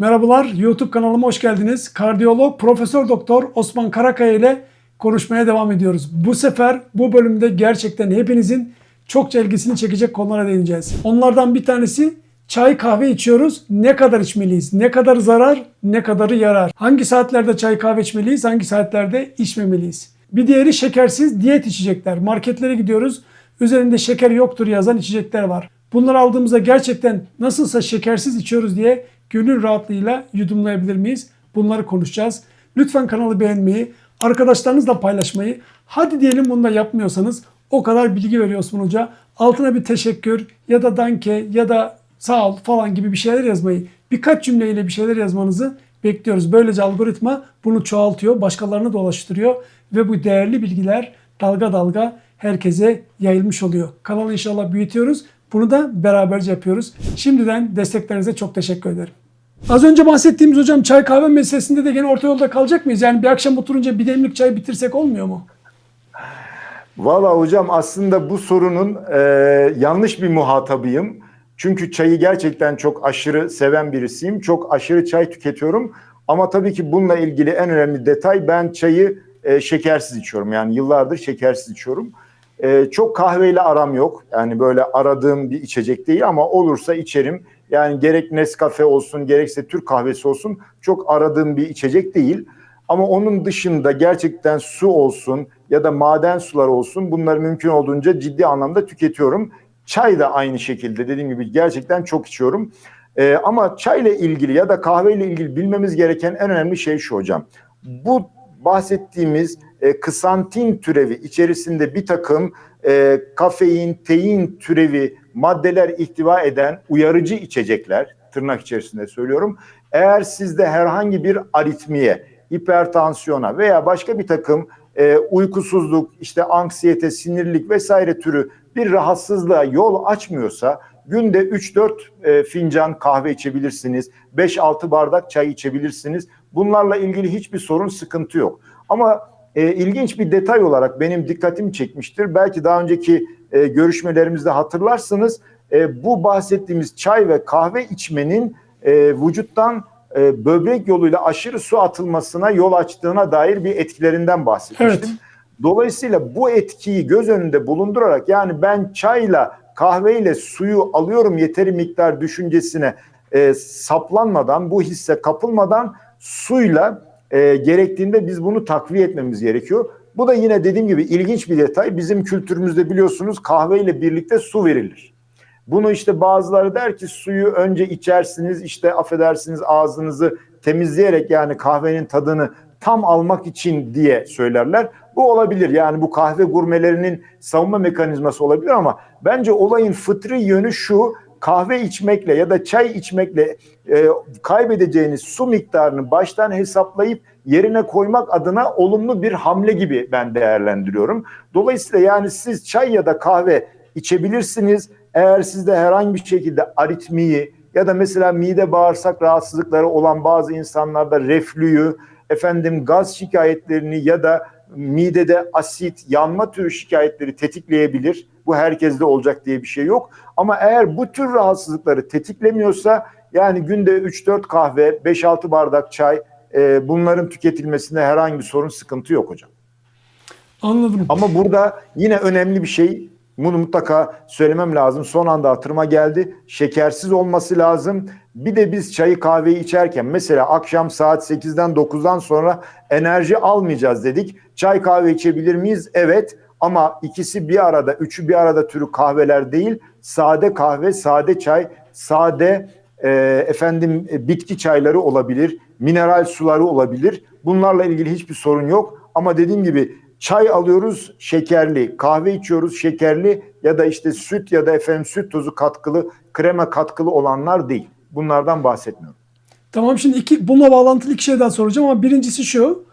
Merhabalar, YouTube kanalıma hoş geldiniz. Kardiyolog Profesör Doktor Osman Karakaya ile konuşmaya devam ediyoruz. Bu sefer bu bölümde gerçekten hepinizin çokça ilgisini çekecek konulara değineceğiz. Onlardan bir tanesi çay kahve içiyoruz. Ne kadar içmeliyiz? Ne kadar zarar, ne kadarı yarar? Hangi saatlerde çay kahve içmeliyiz? Hangi saatlerde içmemeliyiz? Bir diğeri şekersiz diyet içecekler. Marketlere gidiyoruz. Üzerinde şeker yoktur yazan içecekler var. Bunları aldığımızda gerçekten nasılsa şekersiz içiyoruz diye gönül rahatlığıyla yudumlayabilir miyiz? Bunları konuşacağız. Lütfen kanalı beğenmeyi, arkadaşlarınızla paylaşmayı, hadi diyelim bunu da yapmıyorsanız o kadar bilgi veriyor Osman Hoca. Altına bir teşekkür ya da danke ya da sağ ol falan gibi bir şeyler yazmayı, birkaç cümleyle bir şeyler yazmanızı bekliyoruz. Böylece algoritma bunu çoğaltıyor, başkalarına dolaştırıyor ve bu değerli bilgiler dalga dalga herkese yayılmış oluyor. Kanalı inşallah büyütüyoruz. Bunu da beraberce yapıyoruz. Şimdiden desteklerinize çok teşekkür ederim. Az önce bahsettiğimiz hocam çay kahve meselesinde de gene orta yolda kalacak mıyız? Yani bir akşam oturunca bir demlik çay bitirsek olmuyor mu? Valla hocam aslında bu sorunun e, yanlış bir muhatabıyım. Çünkü çayı gerçekten çok aşırı seven birisiyim. Çok aşırı çay tüketiyorum. Ama tabii ki bununla ilgili en önemli detay ben çayı e, şekersiz içiyorum. Yani yıllardır şekersiz içiyorum. E, çok kahveyle aram yok. Yani böyle aradığım bir içecek değil ama olursa içerim. Yani gerek Nescafe olsun gerekse Türk kahvesi olsun çok aradığım bir içecek değil. Ama onun dışında gerçekten su olsun ya da maden sular olsun bunları mümkün olduğunca ciddi anlamda tüketiyorum. Çay da aynı şekilde dediğim gibi gerçekten çok içiyorum. Ee, ama çayla ilgili ya da kahveyle ilgili bilmemiz gereken en önemli şey şu hocam. Bu bahsettiğimiz e, kısantin türevi içerisinde bir takım e, kafein, tein türevi maddeler ihtiva eden uyarıcı içecekler tırnak içerisinde söylüyorum. Eğer sizde herhangi bir aritmiye, hipertansiyona veya başka bir takım e, uykusuzluk, işte anksiyete, sinirlik vesaire türü bir rahatsızlığa yol açmıyorsa günde 3-4 e, fincan kahve içebilirsiniz, 5-6 bardak çay içebilirsiniz. Bunlarla ilgili hiçbir sorun, sıkıntı yok. Ama e, ilginç bir detay olarak benim dikkatimi çekmiştir. Belki daha önceki e, görüşmelerimizde hatırlarsınız. E, bu bahsettiğimiz çay ve kahve içmenin e, vücuttan e, böbrek yoluyla aşırı su atılmasına yol açtığına dair bir etkilerinden bahsetmiştim. Evet. Dolayısıyla bu etkiyi göz önünde bulundurarak yani ben çayla kahveyle suyu alıyorum yeteri miktar düşüncesine e, saplanmadan bu hisse kapılmadan suyla e, gerektiğinde biz bunu takviye etmemiz gerekiyor. Bu da yine dediğim gibi ilginç bir detay. Bizim kültürümüzde biliyorsunuz kahveyle birlikte su verilir. Bunu işte bazıları der ki suyu önce içersiniz işte affedersiniz ağzınızı temizleyerek yani kahvenin tadını tam almak için diye söylerler. Bu olabilir yani bu kahve gurmelerinin savunma mekanizması olabilir ama bence olayın fıtri yönü şu kahve içmekle ya da çay içmekle e, kaybedeceğiniz su miktarını baştan hesaplayıp yerine koymak adına olumlu bir hamle gibi ben değerlendiriyorum. Dolayısıyla yani siz çay ya da kahve içebilirsiniz. Eğer sizde herhangi bir şekilde aritmiyi ya da mesela mide bağırsak rahatsızlıkları olan bazı insanlarda reflüyü, efendim gaz şikayetlerini ya da midede asit, yanma türü şikayetleri tetikleyebilir. Bu herkeste olacak diye bir şey yok. Ama eğer bu tür rahatsızlıkları tetiklemiyorsa yani günde 3-4 kahve, 5-6 bardak çay e, bunların tüketilmesinde herhangi bir sorun, sıkıntı yok hocam. Anladım. Ama burada yine önemli bir şey bunu mutlaka söylemem lazım. Son anda hatırıma geldi. Şekersiz olması lazım. Bir de biz çayı kahveyi içerken mesela akşam saat 8'den 9'dan sonra enerji almayacağız dedik. Çay kahve içebilir miyiz? Evet. Ama ikisi bir arada, üçü bir arada türü kahveler değil. Sade kahve, sade çay, sade e, efendim e, bitki çayları olabilir, mineral suları olabilir. Bunlarla ilgili hiçbir sorun yok. Ama dediğim gibi çay alıyoruz şekerli, kahve içiyoruz şekerli ya da işte süt ya da efendim süt tozu katkılı, krema katkılı olanlar değil. Bunlardan bahsetmiyorum. Tamam şimdi iki, bununla bağlantılı iki şey daha soracağım ama birincisi şu.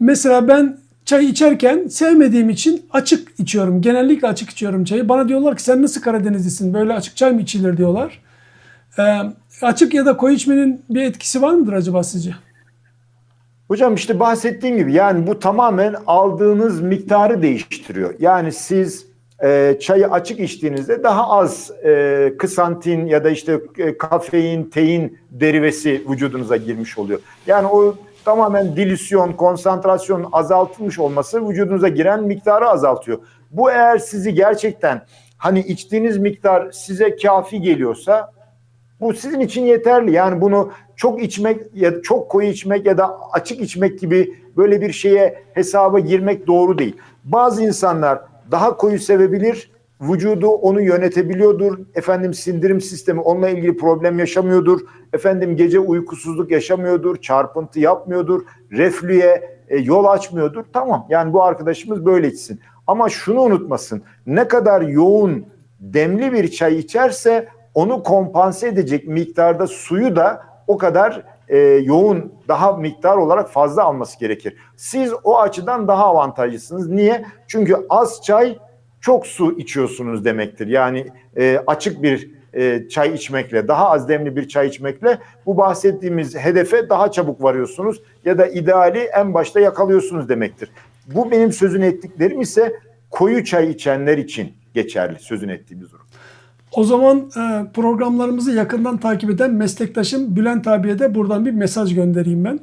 Mesela ben çay içerken sevmediğim için açık içiyorum. Genellikle açık içiyorum çayı. Bana diyorlar ki sen nasıl Karadenizlisin böyle açık çay mı içilir diyorlar. Ee, açık ya da koyu içmenin bir etkisi var mıdır acaba sizce? Hocam işte bahsettiğim gibi yani bu tamamen aldığınız miktarı değiştiriyor. Yani siz e, çayı açık içtiğinizde daha az e, kısantin ya da işte e, kafein, tein derivesi vücudunuza girmiş oluyor. Yani o tamamen dilüsyon, konsantrasyon azaltılmış olması vücudunuza giren miktarı azaltıyor. Bu eğer sizi gerçekten hani içtiğiniz miktar size kafi geliyorsa bu sizin için yeterli. Yani bunu çok içmek ya çok koyu içmek ya da açık içmek gibi böyle bir şeye hesaba girmek doğru değil. Bazı insanlar daha koyu sevebilir, vücudu onu yönetebiliyordur. Efendim sindirim sistemi onunla ilgili problem yaşamıyordur. Efendim gece uykusuzluk yaşamıyordur, çarpıntı yapmıyordur, reflüye e, yol açmıyordur. Tamam. Yani bu arkadaşımız böyle içsin. Ama şunu unutmasın. Ne kadar yoğun demli bir çay içerse onu kompanse edecek miktarda suyu da o kadar e, yoğun daha miktar olarak fazla alması gerekir. Siz o açıdan daha avantajlısınız. Niye? Çünkü az çay çok su içiyorsunuz demektir. Yani e, açık bir e, çay içmekle, daha az demli bir çay içmekle bu bahsettiğimiz hedefe daha çabuk varıyorsunuz ya da ideali en başta yakalıyorsunuz demektir. Bu benim sözünü ettiklerim ise koyu çay içenler için geçerli sözünü ettiğimiz durum. O zaman e, programlarımızı yakından takip eden meslektaşım Bülent abiye de buradan bir mesaj göndereyim ben.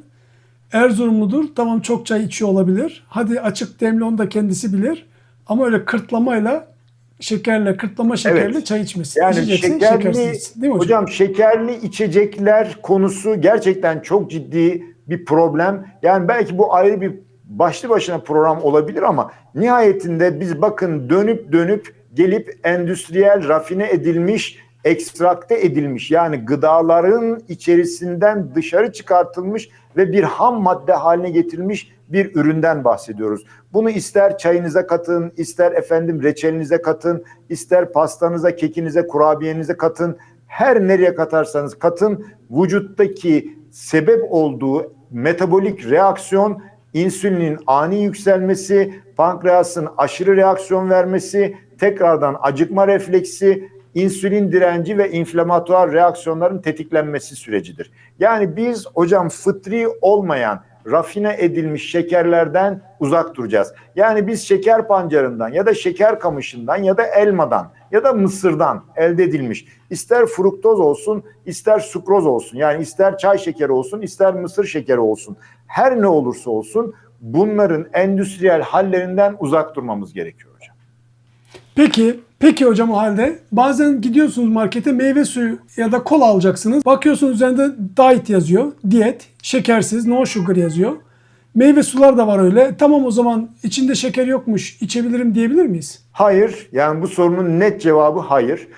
Erzurumludur. Tamam çok çay içiyor olabilir. Hadi açık demli onu da kendisi bilir. Ama öyle kırtlamayla şekerle, kırtlama şekerle Evet. çay içmesin. Yani şekerli. Değil mi hocam? hocam şekerli içecekler konusu gerçekten çok ciddi bir problem. Yani belki bu ayrı bir başlı başına program olabilir ama nihayetinde biz bakın dönüp dönüp gelip endüstriyel rafine edilmiş, ekstrakte edilmiş yani gıdaların içerisinden dışarı çıkartılmış ve bir ham madde haline getirilmiş bir üründen bahsediyoruz. Bunu ister çayınıza katın, ister efendim reçelinize katın, ister pastanıza, kekinize, kurabiyenize katın. Her nereye katarsanız katın vücuttaki sebep olduğu metabolik reaksiyon insülinin ani yükselmesi, pankreasın aşırı reaksiyon vermesi, tekrardan acıkma refleksi, insülin direnci ve inflamatuar reaksiyonların tetiklenmesi sürecidir. Yani biz hocam fıtri olmayan rafine edilmiş şekerlerden uzak duracağız. Yani biz şeker pancarından ya da şeker kamışından ya da elmadan ya da mısırdan elde edilmiş ister fruktoz olsun ister sukroz olsun yani ister çay şekeri olsun ister mısır şekeri olsun her ne olursa olsun bunların endüstriyel hallerinden uzak durmamız gerekiyor hocam. Peki, peki hocam o halde bazen gidiyorsunuz markete meyve suyu ya da kola alacaksınız. Bakıyorsunuz üzerinde diet yazıyor. Diyet, şekersiz, no sugar yazıyor. Meyve sular da var öyle. Tamam o zaman içinde şeker yokmuş, içebilirim diyebilir miyiz? Hayır, yani bu sorunun net cevabı hayır.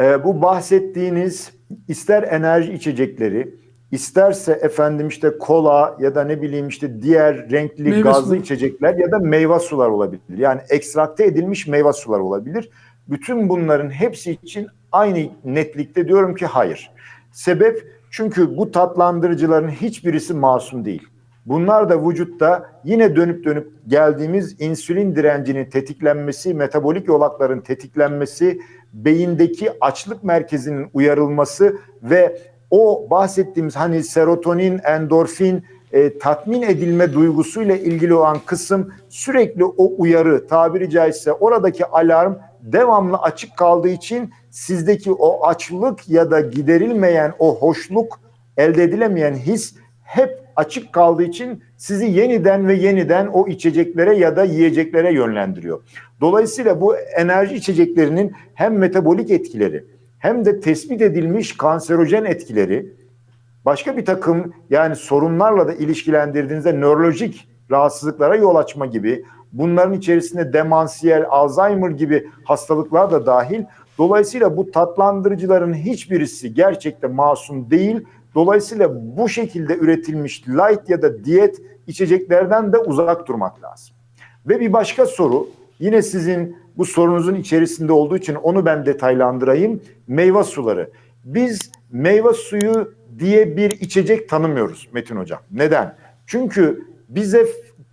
Ee, bu bahsettiğiniz ister enerji içecekleri, isterse efendim işte kola ya da ne bileyim işte diğer renkli Meyve gazlı suları. içecekler ya da meyve sular olabilir. Yani ekstrakte edilmiş meyve sular olabilir. Bütün bunların hepsi için aynı netlikte diyorum ki hayır. Sebep çünkü bu tatlandırıcıların hiçbirisi masum değil. Bunlar da vücutta yine dönüp dönüp geldiğimiz insülin direncinin tetiklenmesi, metabolik yolakların tetiklenmesi, beyindeki açlık merkezinin uyarılması ve o bahsettiğimiz hani serotonin, endorfin, e, tatmin edilme duygusuyla ilgili olan kısım sürekli o uyarı tabiri caizse oradaki alarm devamlı açık kaldığı için sizdeki o açlık ya da giderilmeyen o hoşluk elde edilemeyen his hep açık kaldığı için sizi yeniden ve yeniden o içeceklere ya da yiyeceklere yönlendiriyor. Dolayısıyla bu enerji içeceklerinin hem metabolik etkileri hem de tespit edilmiş kanserojen etkileri başka bir takım yani sorunlarla da ilişkilendirdiğinizde nörolojik rahatsızlıklara yol açma gibi bunların içerisinde demansiyel, Alzheimer gibi hastalıklar da dahil. Dolayısıyla bu tatlandırıcıların hiçbirisi gerçekten masum değil. Dolayısıyla bu şekilde üretilmiş light ya da diyet içeceklerden de uzak durmak lazım. Ve bir başka soru yine sizin bu sorunuzun içerisinde olduğu için onu ben detaylandırayım. Meyve suları. Biz meyve suyu diye bir içecek tanımıyoruz Metin Hocam. Neden? Çünkü bize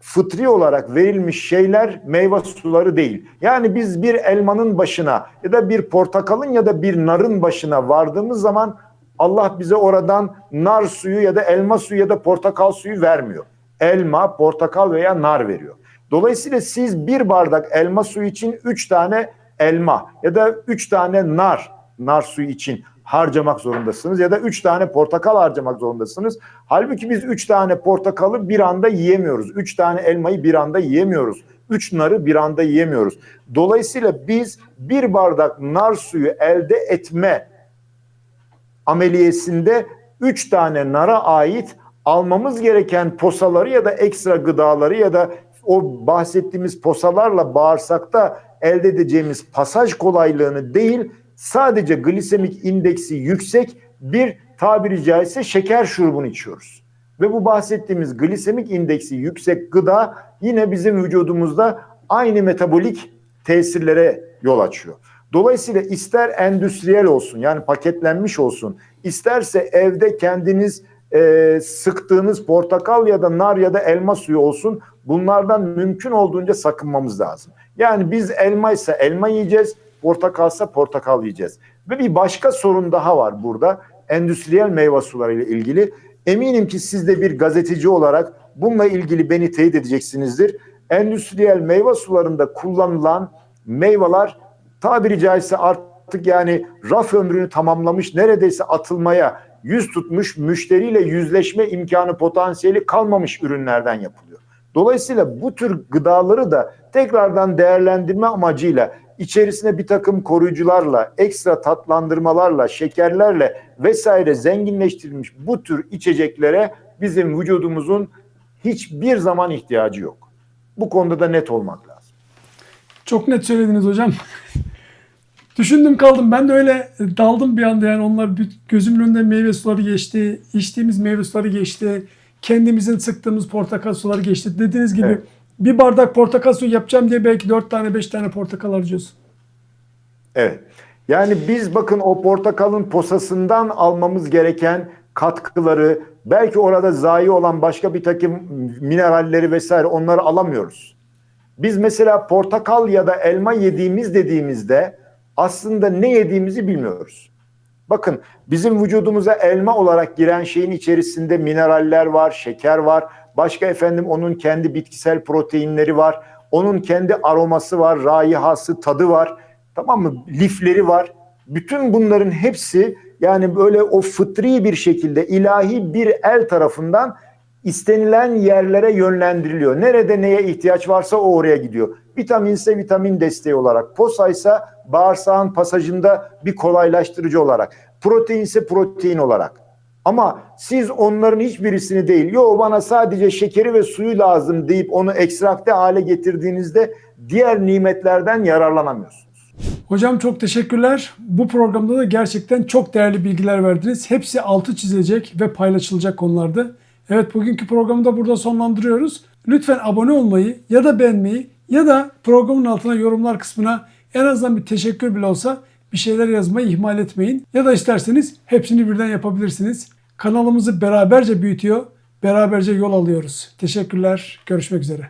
fıtri olarak verilmiş şeyler meyve suları değil. Yani biz bir elmanın başına ya da bir portakalın ya da bir narın başına vardığımız zaman Allah bize oradan nar suyu ya da elma suyu ya da portakal suyu vermiyor. Elma, portakal veya nar veriyor. Dolayısıyla siz bir bardak elma suyu için üç tane elma ya da 3 tane nar, nar suyu için harcamak zorundasınız ya da 3 tane portakal harcamak zorundasınız. Halbuki biz 3 tane portakalı bir anda yiyemiyoruz. 3 tane elmayı bir anda yiyemiyoruz. 3 narı bir anda yiyemiyoruz. Dolayısıyla biz bir bardak nar suyu elde etme ameliyesinde 3 tane nara ait almamız gereken posaları ya da ekstra gıdaları ya da o bahsettiğimiz posalarla bağırsakta elde edeceğimiz pasaj kolaylığını değil sadece glisemik indeksi yüksek bir tabiri caizse şeker şurubunu içiyoruz. Ve bu bahsettiğimiz glisemik indeksi yüksek gıda yine bizim vücudumuzda aynı metabolik tesirlere yol açıyor. Dolayısıyla ister endüstriyel olsun yani paketlenmiş olsun, isterse evde kendiniz e, sıktığınız portakal ya da nar ya da elma suyu olsun bunlardan mümkün olduğunca sakınmamız lazım. Yani biz elmaysa elma yiyeceğiz, portakalsa portakal yiyeceğiz. Ve bir başka sorun daha var burada endüstriyel meyve suları ile ilgili. Eminim ki siz de bir gazeteci olarak bununla ilgili beni teyit edeceksinizdir. Endüstriyel meyve sularında kullanılan meyveler tabiri caizse artık yani raf ömrünü tamamlamış neredeyse atılmaya yüz tutmuş müşteriyle yüzleşme imkanı potansiyeli kalmamış ürünlerden yapılıyor. Dolayısıyla bu tür gıdaları da tekrardan değerlendirme amacıyla içerisine bir takım koruyucularla, ekstra tatlandırmalarla, şekerlerle vesaire zenginleştirilmiş bu tür içeceklere bizim vücudumuzun hiçbir zaman ihtiyacı yok. Bu konuda da net olmak lazım. Çok net söylediniz hocam. Düşündüm kaldım. Ben de öyle daldım bir anda yani onlar gözümün önünden meyve suları geçti. içtiğimiz meyve suları geçti. Kendimizin sıktığımız portakal suları geçti. Dediğiniz gibi Evet. Bir bardak portakal suyu yapacağım diye belki 4 tane 5 tane portakal harcıyorsun. Evet. Yani biz bakın o portakalın posasından almamız gereken katkıları, belki orada zayi olan başka bir takım mineralleri vesaire onları alamıyoruz. Biz mesela portakal ya da elma yediğimiz dediğimizde aslında ne yediğimizi bilmiyoruz. Bakın bizim vücudumuza elma olarak giren şeyin içerisinde mineraller var, şeker var. Başka efendim onun kendi bitkisel proteinleri var. Onun kendi aroması var, raihası, tadı var. Tamam mı? Lifleri var. Bütün bunların hepsi yani böyle o fıtri bir şekilde ilahi bir el tarafından istenilen yerlere yönlendiriliyor. Nerede neye ihtiyaç varsa o oraya gidiyor. Vitaminse vitamin desteği olarak, posaysa bağırsağın pasajında bir kolaylaştırıcı olarak, proteinse protein olarak. Ama siz onların hiçbirisini değil, yo bana sadece şekeri ve suyu lazım deyip onu ekstrakte hale getirdiğinizde diğer nimetlerden yararlanamıyorsunuz. Hocam çok teşekkürler. Bu programda da gerçekten çok değerli bilgiler verdiniz. Hepsi altı çizilecek ve paylaşılacak konulardı. Evet bugünkü programı da burada sonlandırıyoruz. Lütfen abone olmayı ya da beğenmeyi ya da programın altına yorumlar kısmına en azından bir teşekkür bile olsa bir şeyler yazmayı ihmal etmeyin. Ya da isterseniz hepsini birden yapabilirsiniz. Kanalımızı beraberce büyütüyor, beraberce yol alıyoruz. Teşekkürler, görüşmek üzere.